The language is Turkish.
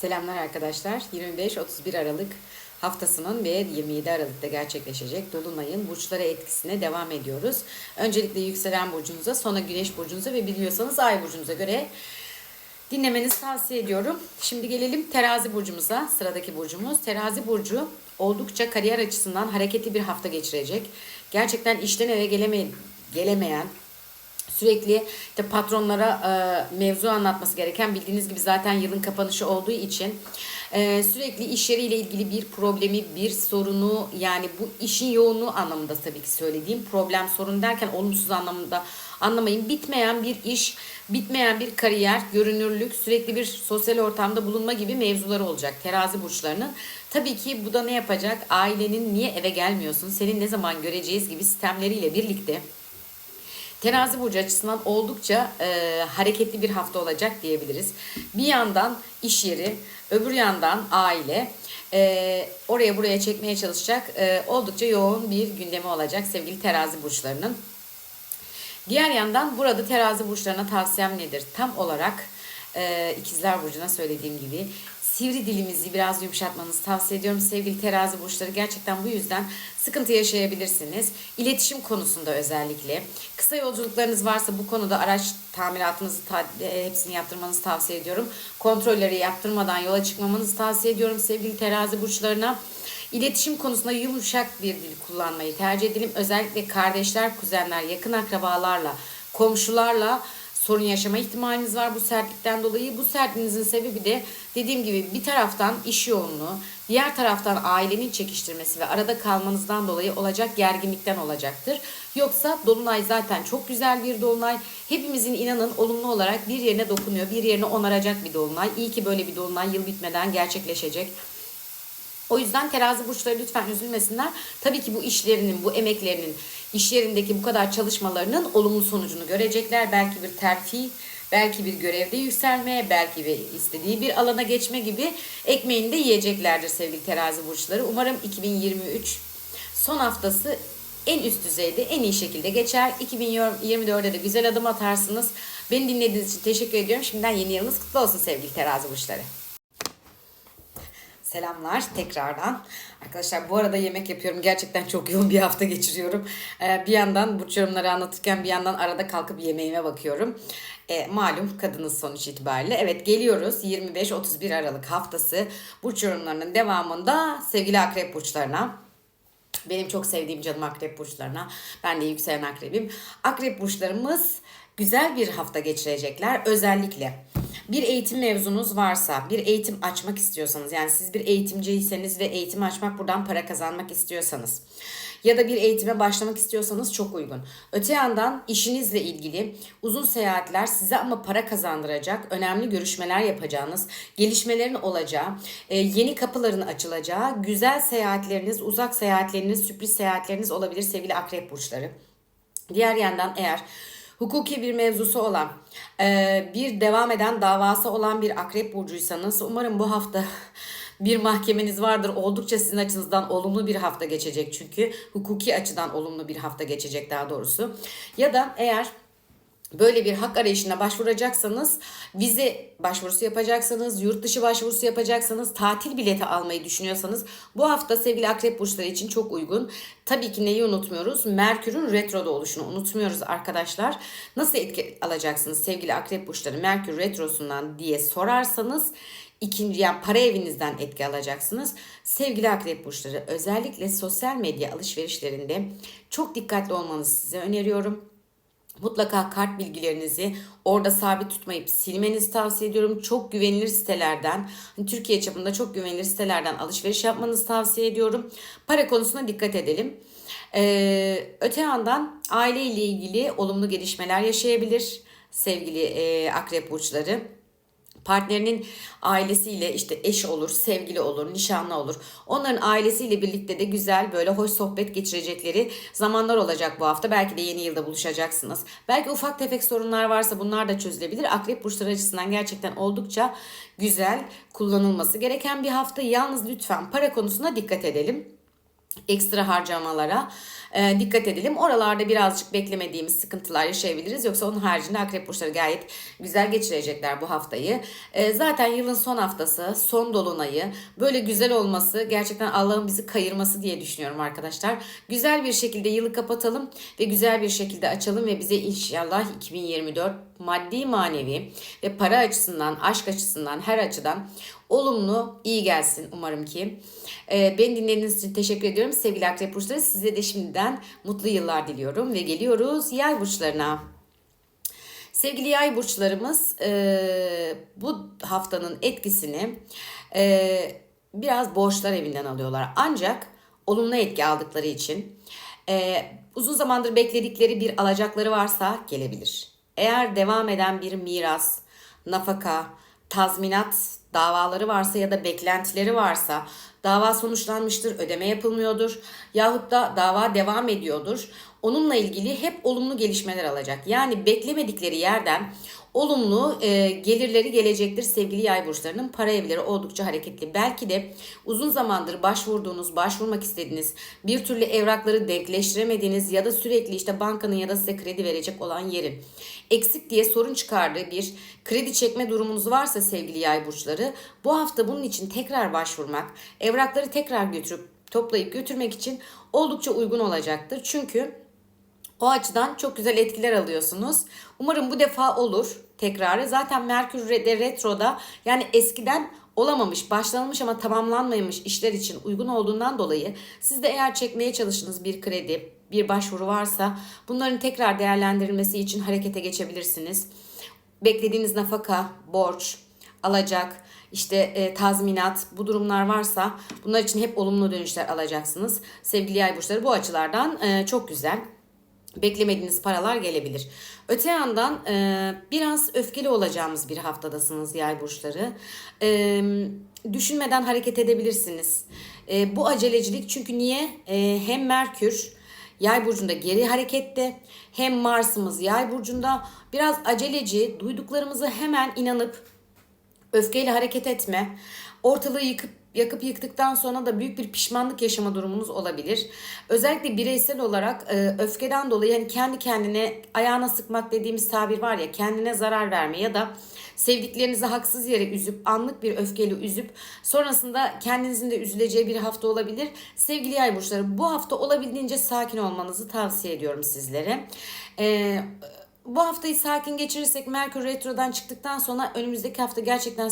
Selamlar arkadaşlar. 25-31 Aralık haftasının ve 27 Aralık'ta gerçekleşecek Dolunay'ın burçlara etkisine devam ediyoruz. Öncelikle yükselen burcunuza, sonra güneş burcunuza ve biliyorsanız ay burcunuza göre dinlemenizi tavsiye ediyorum. Şimdi gelelim terazi burcumuza. Sıradaki burcumuz. Terazi burcu oldukça kariyer açısından hareketli bir hafta geçirecek. Gerçekten işten eve geleme, gelemeyen, sürekli işte patronlara e, mevzu anlatması gereken bildiğiniz gibi zaten yılın kapanışı olduğu için e, sürekli iş yeriyle ilgili bir problemi, bir sorunu yani bu işin yoğunluğu anlamında tabii ki söylediğim problem sorun derken olumsuz anlamında anlamayın. Bitmeyen bir iş, bitmeyen bir kariyer, görünürlük, sürekli bir sosyal ortamda bulunma gibi mevzuları olacak terazi burçlarının. Tabii ki bu da ne yapacak? Ailenin niye eve gelmiyorsun, senin ne zaman göreceğiz gibi sistemleriyle birlikte Terazi burcu açısından oldukça e, hareketli bir hafta olacak diyebiliriz. Bir yandan iş yeri, öbür yandan aile e, oraya buraya çekmeye çalışacak e, oldukça yoğun bir gündemi olacak sevgili terazi burçlarının. Diğer yandan burada terazi burçlarına tavsiyem nedir? Tam olarak e, ikizler burcuna söylediğim gibi sivri dilimizi biraz yumuşatmanızı tavsiye ediyorum. Sevgili terazi burçları gerçekten bu yüzden sıkıntı yaşayabilirsiniz. İletişim konusunda özellikle. Kısa yolculuklarınız varsa bu konuda araç tamiratınızı ta, e, hepsini yaptırmanızı tavsiye ediyorum. Kontrolleri yaptırmadan yola çıkmamanızı tavsiye ediyorum sevgili terazi burçlarına. İletişim konusunda yumuşak bir dil kullanmayı tercih edelim. Özellikle kardeşler, kuzenler, yakın akrabalarla, komşularla sorun yaşama ihtimaliniz var bu sertlikten dolayı. Bu sertliğinizin sebebi de dediğim gibi bir taraftan iş yoğunluğu, diğer taraftan ailenin çekiştirmesi ve arada kalmanızdan dolayı olacak gerginlikten olacaktır. Yoksa dolunay zaten çok güzel bir dolunay. Hepimizin inanın olumlu olarak bir yerine dokunuyor, bir yerine onaracak bir dolunay. İyi ki böyle bir dolunay yıl bitmeden gerçekleşecek. O yüzden terazi burçları lütfen üzülmesinler. Tabii ki bu işlerinin, bu emeklerinin, iş yerindeki bu kadar çalışmalarının olumlu sonucunu görecekler. Belki bir terfi, belki bir görevde yükselme, belki bir istediği bir alana geçme gibi ekmeğini de yiyeceklerdir sevgili terazi burçları. Umarım 2023 son haftası en üst düzeyde, en iyi şekilde geçer. 2024'de de güzel adım atarsınız. Beni dinlediğiniz için teşekkür ediyorum. Şimdiden yeni yılınız kutlu olsun sevgili terazi burçları. Selamlar tekrardan. Arkadaşlar bu arada yemek yapıyorum. Gerçekten çok yoğun bir hafta geçiriyorum. Ee, bir yandan burç yorumları anlatırken bir yandan arada kalkıp yemeğime bakıyorum. Ee, malum kadınız sonuç itibariyle. Evet geliyoruz 25-31 Aralık haftası burç yorumlarının devamında sevgili akrep burçlarına. Benim çok sevdiğim canım akrep burçlarına. Ben de yükselen akrebim. Akrep burçlarımız güzel bir hafta geçirecekler. Özellikle bir eğitim mevzunuz varsa, bir eğitim açmak istiyorsanız, yani siz bir eğitimciyseniz ve eğitim açmak buradan para kazanmak istiyorsanız ya da bir eğitime başlamak istiyorsanız çok uygun. Öte yandan işinizle ilgili uzun seyahatler size ama para kazandıracak, önemli görüşmeler yapacağınız, gelişmelerin olacağı, e, yeni kapıların açılacağı, güzel seyahatleriniz, uzak seyahatleriniz, sürpriz seyahatleriniz olabilir sevgili akrep burçları. Diğer yandan eğer hukuki bir mevzusu olan, e, bir devam eden davası olan bir akrep burcuysanız umarım bu hafta bir mahkemeniz vardır. Oldukça sizin açınızdan olumlu bir hafta geçecek çünkü hukuki açıdan olumlu bir hafta geçecek daha doğrusu. Ya da eğer böyle bir hak arayışına başvuracaksanız, vize başvurusu yapacaksanız, yurt dışı başvurusu yapacaksanız, tatil bileti almayı düşünüyorsanız bu hafta sevgili akrep burçları için çok uygun. Tabii ki neyi unutmuyoruz? Merkür'ün retroda oluşunu unutmuyoruz arkadaşlar. Nasıl etki alacaksınız sevgili akrep burçları Merkür retrosundan diye sorarsanız ikinci yani para evinizden etki alacaksınız. Sevgili akrep burçları özellikle sosyal medya alışverişlerinde çok dikkatli olmanızı size öneriyorum. Mutlaka kart bilgilerinizi orada sabit tutmayıp silmenizi tavsiye ediyorum. Çok güvenilir sitelerden, hani Türkiye çapında çok güvenilir sitelerden alışveriş yapmanızı tavsiye ediyorum. Para konusuna dikkat edelim. Ee, öte yandan aile ile ilgili olumlu gelişmeler yaşayabilir sevgili e, akrep burçları partnerinin ailesiyle işte eş olur, sevgili olur, nişanlı olur. Onların ailesiyle birlikte de güzel böyle hoş sohbet geçirecekleri zamanlar olacak bu hafta. Belki de yeni yılda buluşacaksınız. Belki ufak tefek sorunlar varsa bunlar da çözülebilir. Akrep burçları açısından gerçekten oldukça güzel kullanılması gereken bir hafta. Yalnız lütfen para konusuna dikkat edelim. ekstra harcamalara e, dikkat edelim. Oralarda birazcık beklemediğimiz sıkıntılar yaşayabiliriz. Yoksa onun haricinde akrep burçları gayet güzel geçirecekler bu haftayı. E, zaten yılın son haftası, son dolunayı böyle güzel olması gerçekten Allah'ın bizi kayırması diye düşünüyorum arkadaşlar. Güzel bir şekilde yılı kapatalım ve güzel bir şekilde açalım ve bize inşallah 2024 maddi manevi ve para açısından, aşk açısından, her açıdan olumlu, iyi gelsin umarım ki. Ee, beni dinlediğiniz için teşekkür ediyorum. Sevgili akrep burçları size de şimdiden mutlu yıllar diliyorum ve geliyoruz yay burçlarına. Sevgili yay burçlarımız e, bu haftanın etkisini e, biraz borçlar evinden alıyorlar. Ancak olumlu etki aldıkları için e, uzun zamandır bekledikleri bir alacakları varsa gelebilir. Eğer devam eden bir miras, nafaka, tazminat davaları varsa ya da beklentileri varsa dava sonuçlanmıştır, ödeme yapılmıyordur yahut da dava devam ediyordur. Onunla ilgili hep olumlu gelişmeler alacak. Yani beklemedikleri yerden olumlu e, gelirleri gelecektir sevgili yay burçlarının para evleri oldukça hareketli. Belki de uzun zamandır başvurduğunuz, başvurmak istediğiniz, bir türlü evrakları denkleştiremediğiniz ya da sürekli işte bankanın ya da size kredi verecek olan yerin eksik diye sorun çıkardığı bir kredi çekme durumunuz varsa sevgili yay burçları bu hafta bunun için tekrar başvurmak, evrakları tekrar götürüp toplayıp götürmek için oldukça uygun olacaktır. Çünkü o açıdan çok güzel etkiler alıyorsunuz. Umarım bu defa olur tekrarı. Zaten Merkür de retroda yani eskiden olamamış, başlanmış ama tamamlanmamış işler için uygun olduğundan dolayı siz de eğer çekmeye çalıştığınız bir kredi, bir başvuru varsa bunların tekrar değerlendirilmesi için harekete geçebilirsiniz. Beklediğiniz nafaka, borç, alacak, işte e, tazminat bu durumlar varsa bunlar için hep olumlu dönüşler alacaksınız. Sevgili yay burçları bu açılardan e, çok güzel beklemediğiniz paralar gelebilir. Öte yandan e, biraz öfkeli olacağımız bir haftadasınız yay burçları. E, düşünmeden hareket edebilirsiniz. E, bu acelecilik çünkü niye? E, hem Merkür yay burcunda geri harekette hem Mars'ımız yay burcunda biraz aceleci duyduklarımızı hemen inanıp öfkeyle hareket etme, ortalığı yıkıp yakıp yıktıktan sonra da büyük bir pişmanlık yaşama durumunuz olabilir. Özellikle bireysel olarak e, öfkeden dolayı hani kendi kendine ayağına sıkmak dediğimiz tabir var ya kendine zarar verme ya da sevdiklerinizi haksız yere üzüp anlık bir öfkeyle üzüp sonrasında kendinizin de üzüleceği bir hafta olabilir. Sevgili yay burçları bu hafta olabildiğince sakin olmanızı tavsiye ediyorum sizlere. Eee bu haftayı sakin geçirirsek Merkür Retro'dan çıktıktan sonra önümüzdeki hafta gerçekten